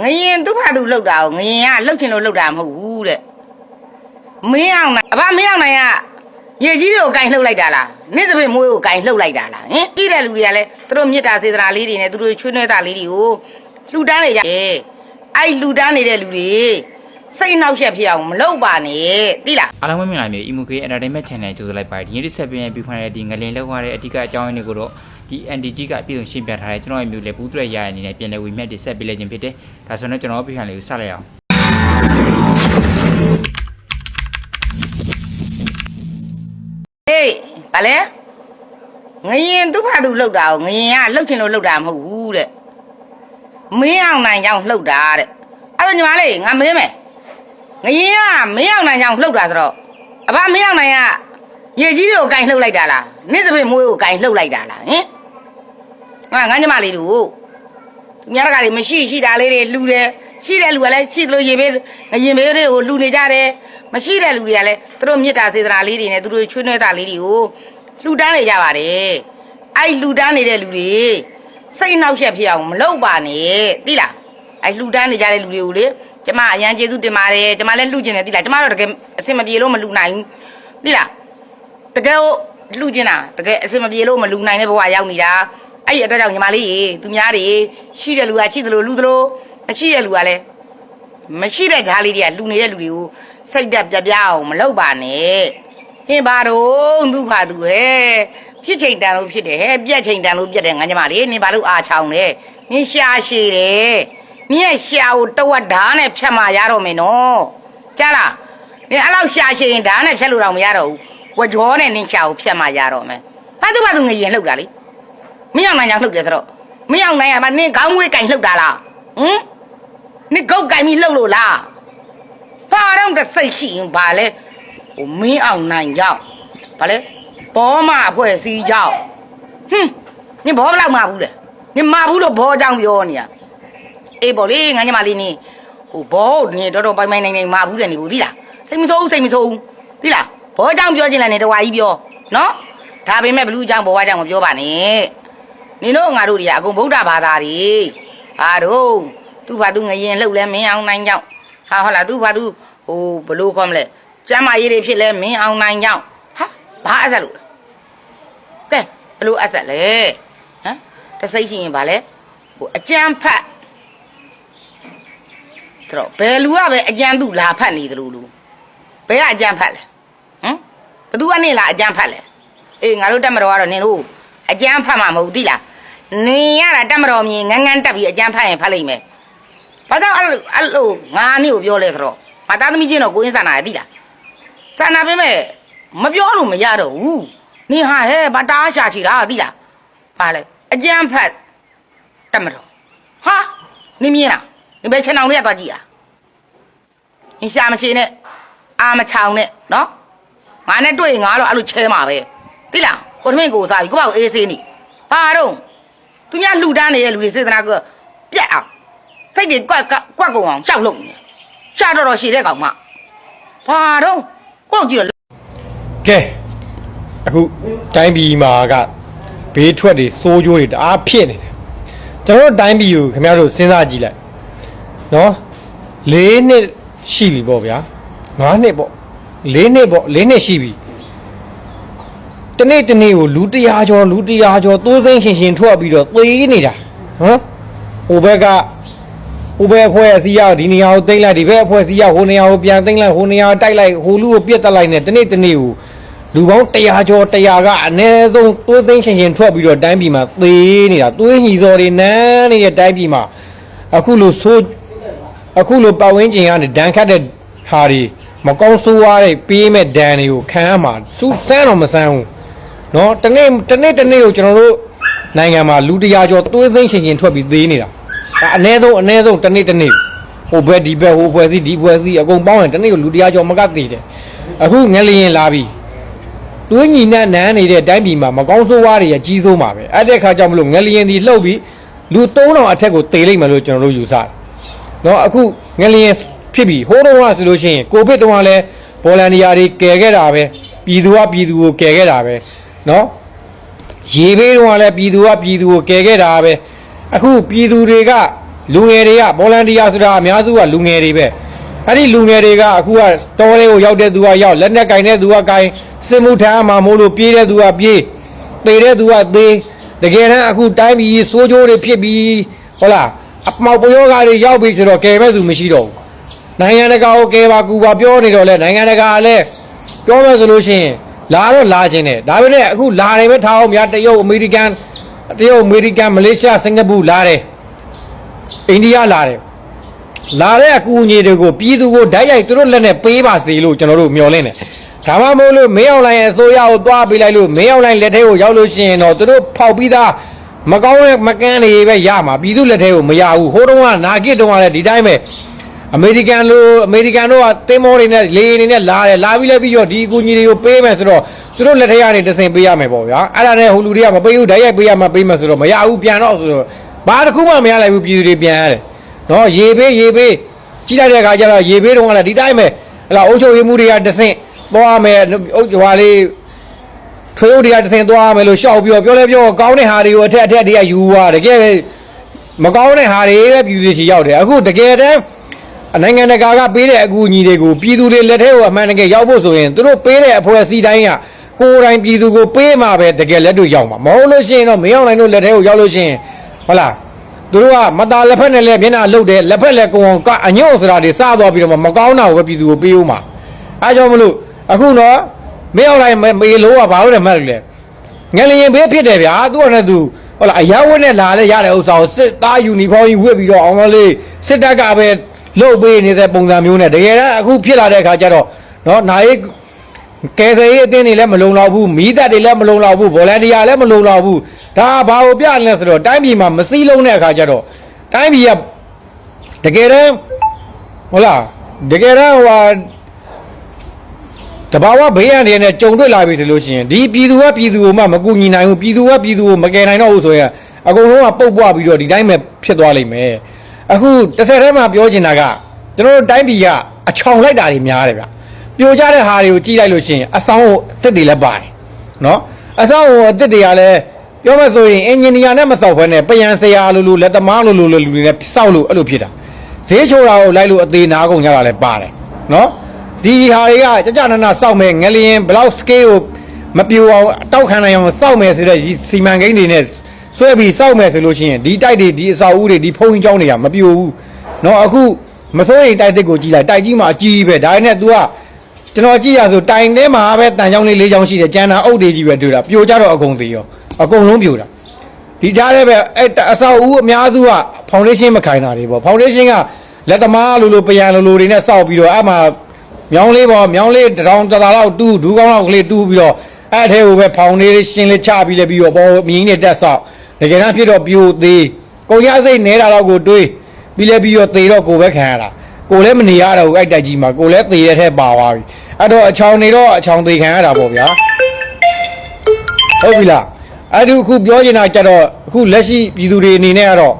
ငရင်သူ့ဖာသူလှုပ်တာကိုငရင်ကလှုပ်ချင်လို့လှုပ်တာမဟုတ်ဘူးတဲ့မင်းအောင်နိုင်အဘမင်းအောင်နိုင်ကရေကြီးတွေကိုကင်လှုပ်လိုက်တာလားနေ့သဖြင့်မွေးကိုကင်လှုပ်လိုက်တာလားဟင်ကြည့်တဲ့လူတွေကလည်းသူတို့မေတ္တာစေတနာလေးတွေနဲ့သူတို့ချွေးနှွဲတာလေးတွေကိုလှူဒန်းနေကြတယ်အဲ့လှူဒန်းနေတဲ့လူတွေစိတ်နှောက်ယှက်ဖြစ်အောင်မလုပ်ပါနဲ့သိလားအားလုံးပဲမြင်လာမျိုး Emu K Entertainment Channel ကြိုဆိုလိုက်ပါတယ်ဒီနေ့တစ်ဆက်ပြန်ပြီးဖွင့်ရတဲ့ဒီငလင်လောက်ရတဲ့အဓိကအကြောင်းအရင်းတွေကိုတော့ ဒီ NDG ကအပြည့်စုံရှင်းပြထားတယ်ကျွန်တော်ရဲ့မျိုးလည်းဘူးတွက်ရရအနေနဲ့ပြန်လည်ဝေမျှတင်ဆက်ပေးလိုက်ခြင်းဖြစ်တယ်ဒါဆိုတော့ကျွန်တော်ပြန်လေးကိုစလိုက်အောင်ဟေးဗာလဲငရင်သူ့ဖာသူလှုပ်တာကိုငရင်ကလှုပ်ချင်လို့လှုပ်တာမဟုတ်ဘူးတဲ့မင်းအောင်နိုင်ကြောင်လှုပ်တာတဲ့အဲ့တော့ညီမလေးငါမင်းမယ်ငရင်ကမင်းအောင်နိုင်ကြောင်လှုပ်တာဆိုတော့အဘမင်းအောင်နိုင်ကရေကြီးတွေကိုကင်လှုပ်လိုက်တာလားနေ့သဖြင့်မွေးကိုကင်လှုပ်လိုက်တာလားဟင် ငါငါညီမလေးတို့သူများတကာတွေမရှိရှိတာလေးတွေလှူတယ်ရှိတဲ့လူကလည်းရှိသလိုရေပေးငရင်ပေးတွေကိုလှူနေကြတယ်မရှိတဲ့လူတွေကလည်းသူတို့မေတ္တာစေတနာလေးတွေနဲ့သူတို့ချွေးနှွဲတာလေးတွေကိုလှူဒန်းနေကြပါတယ်အဲ့လှူဒန်းနေတဲ့လူတွေစိတ်နှောက်ယှက်ဖြစ်အောင်မလုပ်ပါနဲ့သိလားအဲ့လှူဒန်းနေကြတဲ့လူတွေကိုလေကျမအရန်ကျေးဇူးတင်ပါတယ်ကျမလည်းလှူကျင်တယ်သိလားကျမတော့တကယ်အဆင်မပြေလို့မလှူနိုင်ဘူးသိလားတကယ်ကိုလှူကျင်တာတကယ်အစင်မပြေလို့မလူနိုင်တဲ့ဘဝရောက်နေတာ အဲ့ဒီအတွက်ကြောင့်ညီမလေးရေသူများတွေရှိတဲ့လူကရှိသလိုလူသလိုမရှိတဲ့လူကလည်းမရှိတဲ့ဈာလေးတွေကလူနေတဲ့လူတွေကိုစိတ်တက်ပြပြအောင်မလုပ်ပါနဲ့ဟင်ပါတော့သူဖာသူဟဲ့ဖြစ်ချိန်တန်လို့ဖြစ်တယ်ဟဲ့ပြက်ချိန်တန်လို့ပြက်တယ်ငါညီမလေးနင်ဘာလို့အာချောင်းလဲနင်ရှာရှည်တယ်နင်ရဲ့ရှာကိုတဝက်ဓာတ်နဲ့ဖြတ်မှရတော့မယ်နော်ကြားလားနင်အဲ့လောက်ရှာရှည်ရင်ဓာတ်နဲ့ဖြတ်လို့တော့မရတော့ဘူးဝကြောနဲ့နင်းချာကိုဖြတ်မှရတော့မယ်။ဘာသူဘာသူငရင်လှုပ်တာလေ။ မင်းအောင်နိုင်အောင်လှုပ်တယ်ဆိုတော့မင်းအောင်နိုင်ကမနင်းခေါင်းဝေးကင်လှုပ်တာလား။ဟမ်နင်းဂုတ်ကင်ပြီးလှုပ်လို့လား။ဘာတော့တစိတ်ရှိရင်ဘာလဲ။ဟိုမင်းအောင်နိုင်ကြောက်။ဘာလဲ။ဘောမအဖွဲ့စည်းကြောက်။ဟွန်းနင်းဘောဘလောက်မှဘူးလေ။နင်းမဘူးလို့ဘောကြောင့်ပြောနေရ။အေးပေါ့လေငါညမလေးနင်းဟိုဘောနင်းတော်တော်ပိုင်ပိုင်နိုင်နိုင်မဘူးတယ်နေဘူးသိလား။စိတ်မဆိုးဘူးစိတ်မဆိုးဘူးသိလား။ဘောကြောင့်ပြောချင်တယ်နေတဝါကြီးပြောနော်။ဒါပေမဲ့ဘလူးကြောင့်ဘောဝါကြောင့်မပြောပါနဲ့။ နင်တို့ငါတို့တွေကအကုန်ဗုဒ္ဓဘာသာတွေ။ဟာတို့သူ့ဘာသူငရင်လှုပ်လဲမင်းအောင်နိုင်ကြောင့်ဟာဟုတ်လားသူ့ဘာသူဟိုဘလို့ခေါ်မလဲကျမ်းမာရေးတွေဖြစ်လဲမင်းအောင်နိုင်ကြောင့်ဟာဘာအဆက်လို့လဲကဲဘလို့အဆက်လဲဟမ်တစိတ်ရှိရင်ဗာလဲဟိုအကြံဖတ်တော့ဘယ်လူကပဲအကြံသူလာဖတ်နေသလိုလူဘယ်ကအကြံဖတ်လဲဟမ်ဘသူကနေလာအကြံဖတ်လဲအေးငါတို့တက်မတော်ကတော့နင်တို့အကြံဖတ်မှာမဟုတ်သိလား နင်ရတာတက်မတော်မြင်ငန်းငန်းတက်ပြီးအကြံဖတ်ရင်ဖတ်လိုက်မယ်ဘာကြောင့်အဲ့လိုအဲ့လိုငါနေ့ကိုပြောလဲဆိုတော့မသားသမီးချင်းတော့ကိုရင်းဆန္ဒရသိလားဆန္ဒပေးမဲ့မပြောလို့မရတော့ဘူးနင်ဟာဟဲ့ဘာတားရှာချီတာသိလားဘာလဲအကြံဖတ်တက်မတော်ဟာနင်မြင်လားနင်ပဲချင်အောင်လေးရသွားကြည့်อ่ะနင်ရှာမရှိနဲ့အာမချောင်နဲ့နော်ငါနဲ့တွေ့ရင်ငါတော့အဲ့လိုချဲမှာပဲသိလားကိုသမင်းကိုစားပြီကိုပေါ့အေးဆေးနေဘာတော့ သူများလှူဒန်းနေတဲ့လူတွေစေတနာကပြက်အောင်စိတ်တွေကွက်ကွက်ကုန်အောင်ရှောက်လို့နေရှာတော့တော့ရှည်တဲ့ကောင်မဘာတော့ကိုကြည့်တော့ကဲအခုတိုင်းပြည်မှာကဘေးထွက်တွေစိုးကြိုးတွေတအားဖြစ်နေတယ်ကျွန်တော်တို့တိုင်းပြည်ကိုခင်ဗျားတို့စဉ်းစားကြည့်လိုက်နော်၄နှစ်ရှိပြီပေါ့ဗျာ၅နှစ်ပေါ့၄နှစ်ပေါ့၄နှစ်ရှိပြီ တနေ့တနေ့ကိုလူတရာကျော်လူတရာကျော်သိုးစိမ့်ရှင်ရှင်ထွက်ပြီးတော့သေးနေတာဟမ်ဟိုဘက်ကဟိုဘက်အဖွဲ့အစည်းရဒီနေရာကိုတိမ့်လိုက်ဒီဘက်အဖွဲ့အစည်းရဟိုနေရာကိုပြန်တိမ့်လိုက်ဟိုနေရာကိုတိုက်လိုက်ဟိုလူကိုပြစ်တက်လိုက်နဲ့တနေ့တနေ့ကိုလူပေါင်း100ကျော်100ကအနည်းဆုံးသွေးသိမ်းရှင်ရှင်ထွက်ပြီးတော့တိုင်းပြည်မှာသေးနေတာသွေးညီစော်တွေနန်းနေတဲ့တိုင်းပြည်မှာအခုလိုဆိုးအခုလိုပတ်ဝန်းကျင်ကနေဒဏ်ခတ်တဲ့ဟာတွေမကောင်းဆိုးရတဲ့ပေးမဲ့ဒဏ်တွေကိုခံရမှာစူးစမ်းတော့မစမ်းဘူး เนาะတနေ့တနေ့တနေ့ကိုကျွန်တော်တို့နိုင်ငံမှာလူ100ကျော်သွေးသိမ်းရှင်ရှင်ထွက်ပြီးသေးနေတာဒါအနည်းဆုံးအနည်းဆုံးတနေ့တနေ့ဟိုဘက်ဒီဘက်ဟိုဘက်စီဒီဘက်စီအကုန်ပေါင်းရင်တနေ့ကိုလူ100ကျော်မကသေးတယ်အခုငလျင်လာပြီ တွင်းညီနဲ့နန်းနေတဲ့တိုင်းပြည်မှာမကောင်းဆိုးဝါးတွေရကြီးစိုးမှာပဲအဲ့တဲ့ခါကြောင့်မလို့ငလျင်ဒီလှုပ်ပြီးလူ3000အထက်ကိုတေလိုက်မယ်လို့ကျွန်တော်တို့ယူဆတယ်။เนาะအခုငလျင်ဖြစ်ပြီးဟိုးတော့ကဆိုလို့ရှိရင်ကိုဗစ်တုန်းကလည်းဘောလန်ဒီယာတွေကယ်ခဲ့တာပဲပြည်သူကပြည်သူကိုကယ်ခဲ့တာပဲ နော်ရေဘေးတော့လည်းပြည်သူကပြည်သူကိုကယ်ခဲ့တာပဲအခုပြည်သူတွေကလူငယ်တွေကဗော်လန်တီးယားဆိုတာအများစုကလူငယ်တွေပဲအဲ့ဒီလူငယ်တွေကအခုကတော်လေးကိုရောက်တဲ့သူကရောက်လက်နဲ့ကင်တဲ့သူကကင်စစ်မှုထမ်းမှာမို့လို့ပြေးတဲ့သူကပြေးသေတဲ့သူကသေတကယ်တမ်းအခုတိုင်းပြည်စိုးကျိုးတွေဖြစ်ပြီးဟုတ်လားအမောက်ပယောဂါတွေရောက်ပြီဆိုတော့ကယ်မဲ့သူမရှိတော့ဘူးနိုင်ငံတကာကိုကယ်ပါကူပါပြောနေတော့လဲနိုင်ငံတကာကလည်းပြောမယ်ဆိုလို့ရှိရင် လာတော့လာခြင်းတယ်ဒါပေမဲ့အခုလာတယ်ပဲထားအောင်များတရုတ်အမေရိကန်တရုတ်အမေရိကန်မလေးရှားစင်ကာပူလာတယ်အိန္ဒိယလာတယ်လာတဲ့အကူအညီတွေကိုပြည်သူကိုဓာတ်ရိုက်သူတို့လက်နဲ့ပေးပါစေလို့ကျွန်တော်တို့မျှော်လင့်တယ်ဒါမှမဟုတ်လို့မင်းအောင်လိုင်းရဲ့အစိုးရကိုသွားပေးလိုက်လို့မင်းအောင်လိုင်းလက်ထဲကိုရောက်လို့ရှိရင်တော့သူတို့ဖောက်ပြီးသားမကောင်းတဲ့မကန်းတွေပဲရမှာပြည်သူလက်ထဲကိုမရဘူးဟိုတုန်းကနာဂစ်တုန်းကလည်းဒီတိုင်းပဲ အမေရိကန်လိုအမေရိကန်တို့ကတင်းမောတွေနဲ့လေတွေနဲ့လာတယ်လာပြီးလဲပြီးတော့ဒီအကူအညီတွေကိုပေးမယ်ဆိုတော့သူတို့လက်ထဲကနေတဆင်ပေးရမယ်ပေါ့ဗျာအဲ့ဒါနဲ့ဟိုလူတွေကမပေးဘူးဓာတ်ရိုက်ပေးရမှာပေးမယ်ဆိုတော့မရဘူးပြန်တော့ဆိုတော့ဘာတစ်ခုမှမရလိုက်ဘူးပြည်သူတွေပြန်ရတယ်နော်ရေဘေးရေဘေးကြီးလိုက်တဲ့အခါကျတော့ရေဘေးတုန်းကလည်းဒီတိုင်းပဲဟလာအုပ်ချုပ်ရေးမှုတွေကတဆင့်သွားမယ်အုပ်ဟွာလေးထွေးဥတွေကတဆင့်သွားမယ်လို့ရှောက်ပြောပြောလဲပြောကောင်းတဲ့ဟာတွေကိုအထက်အထက်တွေကယူသွားတကယ်ပဲမကောင်းတဲ့ဟာတွေပဲပြည်သူတွေချီရောက်တယ်အခုတကယ်တမ်း နိုင်ငံတကာကပေးတဲ့အကူအညီတွေကိုပြည်သူတွေလက်ထဲကိုအမှန်တကယ်ရောက်ဖို့ဆိုရင်သူတို့ပေးတဲ့အဖွဲ့အစည်းတိုင်းကကိုယ်တိုင်ပြည်သူကိုပေးမှပဲတကယ်လက်တွေ့ရောက်မှာမဟုတ်လို့ရှိရင်တော့မင်းအောင်နိုင်တို့လက်ထဲကိုရောက်လို့ရှိရင်ဟုတ်လားသူတို့ကမตาလက်ဖက်နဲ့လည်းမျက်နှာလှုပ်တယ်လက်ဖက်လည်းကုံအောင်ကအညွန့်ဆိုတာတွေစသွားပြီးတော့မှမကောင်းတာကိုပဲပြည်သူကိုပေးဦးမှာအဲကြောင့်မလို့အခုတော့မင်းအောင်လိုက်မေလို့ကဘာလို့လဲမှတ်လို့လဲငလျင်ဘေးဖြစ်တယ်ဗျာသူကလည်းသူဟုတ်လားအရာဝတ်နဲ့လာလဲရတဲ့ဥစ္စာကိုစစ်သားယူနီဖောင်းကြီးဝတ်ပြီးတော့အောင်မလေးစစ်တပ်ကပဲ လှုပ်ပေးနေတဲ့ပုံစံမျိုးနဲ့တကယ်တမ်းအခုဖြစ်လာတဲ့အခါကျတော့နော်နာရေးကယ်ဆယ်ရေးအသင်းတွေလည်းမလုံလောက်ဘူးမီးတပ်တွေလည်းမလုံလောက်ဘူးဗော်လန်တီယာလည်းမလုံလောက်ဘူးဒါဘာကိုပြလဲဆိုတော့တိုင်းပြည်မှာမစည်းလုံးတဲ့အခါကျတော့တိုင်းပြည်ကတကယ်တမ်းဟုတ်လားတကယ်တမ်းဟိုဟာတဘာဝဘေးရန်တွေနဲ့ကြုံတွေ့လာပြီဆိုလို့ရှိရင်ဒီပြည်သူကပြည်သူကိုမှမကူညီနိုင်ဘူးပြည်သူကပြည်သူကိုမကယ်နိုင်တော့ဘူးဆိုရင်အကုန်လုံးကပုတ်ပွားပြီးတော့ဒီတိုင်းပဲဖြစ်သွားလိမ့်မယ် အခုတစ်ဆက်တည်းမှာပြောချင်တာကကျွန်တော်တို့တိုင်းပြည်ကအချောင်လိုက်တာတွေများတယ်ဗျပြိုကျတဲ့ဟာတွေကိုကြည့်လိုက်လို့ရှိရင်အဆောင်ကိုအသစ်တွေလည်းပါတယ်နော်အဆောင်ကိုအသစ်တွေကလည်းပြောမှဆိုရင်အင်ဂျင်နီယာနဲ့မစောက်ဘဲနဲ့ပယံဆရာလိုလိုလက်သမားလိုလိုလိုလူတွေနဲ့စောက်လို့အဲ့လိုဖြစ်တာဈေးချိုတာကိုလိုက်လို့အသေးနာကုန်ကြတာလည်းပါတယ်နော်ဒီဟာတွေကကြကြနနစောက်မယ်ငလျင်ဘလောက်စကေးကိုမပြိုအောင်တောက်ခံနိုင်အောင်စောက်မယ်ဆိုတဲ့ဒီစီမံကိန်းတွေနဲ့ ဆွဲပြီးစောက်မယ်ဆိုလို့ရှိရင်ဒီတိုက်တွေဒီအဆောက်အဦတွေဒီဖုံးကြီးကျောင်းတွေကမပြိုဘူးနော်အခုမစိုးရင်တိုက်တစ်ကိုကြည့်လိုက်တိုက်ကြီးမှာအကြီးပဲဒါနဲ့ तू ကကျွန်တော်ကြည့်ရဆိုတိုင်ထဲမှာပဲတန်ချောင်းလေး၄ချောင်းရှိတယ်ကျန်တာအုတ်တွေကြီးပဲတွေ့တာပြိုကြတော့အကုန်သေးရောအကုန်လုံးပြိုတာဒီကြားထဲပဲအဲ့အဆောက်အဦအများစုကဖောင်ဒေးရှင်းမခိုင်တာတွေပေါ့ဖောင်ဒေးရှင်းကလက်သမားလိုလိုပယံလိုလိုတွေနဲ့စောက်ပြီးတော့အဲ့မှာမြောင်းလေးပေါ့မြောင်းလေးတစ်ထောင်တစ်သာလောက်တူးဒူးကောင်းလောက်ကလေးတူးပြီးတော့အဲ့အထဲကိုပဲဖောင်ဒေးရှင်းလေးချပြီးလဲပြီးတော့ပေါ်မြင်းနဲ့တက်ဆောက် တကယ်တမ်းဖြစ်တော့ပြိုသေးကုန်ရစိတ်နဲတာတော့ကိုတွေးပြီးလဲပြီးတော့သေတော့ကိုပဲခံရတာကိုလည်းမနေရတော့ဘူးအဲ့တိုက်ကြီးမှာကိုလည်းသေတဲ့ထဲပါသွားပြီအဲ့တော့အချောင်နေတော့အချောင်သေခံရတာပေါ့ဗျာဟုတ်ပြီလားအဲ့ဒီအခုပြောချင်တာကြတော့အခုလက်ရှိပြည်သူတွေအနေနဲ့ကတော့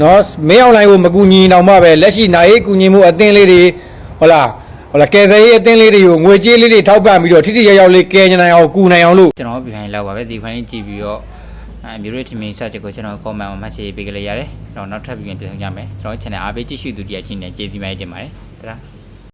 နော်မင်းအောင်လိုင်းကိုမကူညီအောင်မှပဲလက်ရှိနိုင်ရေးကူညီမှုအသင်းလေးတွေဟုတ်လားဟုတ်လားကယ်ဆယ်ရေးအသင်းလေးတွေကိုငွေကြေးလေးတွေထောက်ပံ့ပြီးတော့ထိထိရောက်ရောက်လေးကယ်နိုင်အောင်ကူနိုင်အောင်လို့ကျွန်တော်ပြန်လောက်ပါပဲဒီဖိုင်လေးကြည့်ပြီးတော့ အဲမျိုးရထမင်းစာချက်ကိုကျွန်တော် comment မှာမှတ်ချပေးကြရရတယ်ကျွန်တော်နောက်ထပ်ပြီးပြန်ပြန်ကြမယ်ကျွန်တော် channel အားပေးကြည့်ရှုသူတရားချင်းနဲ့ကျေးဇူးများတင်ပါတယ်တရာ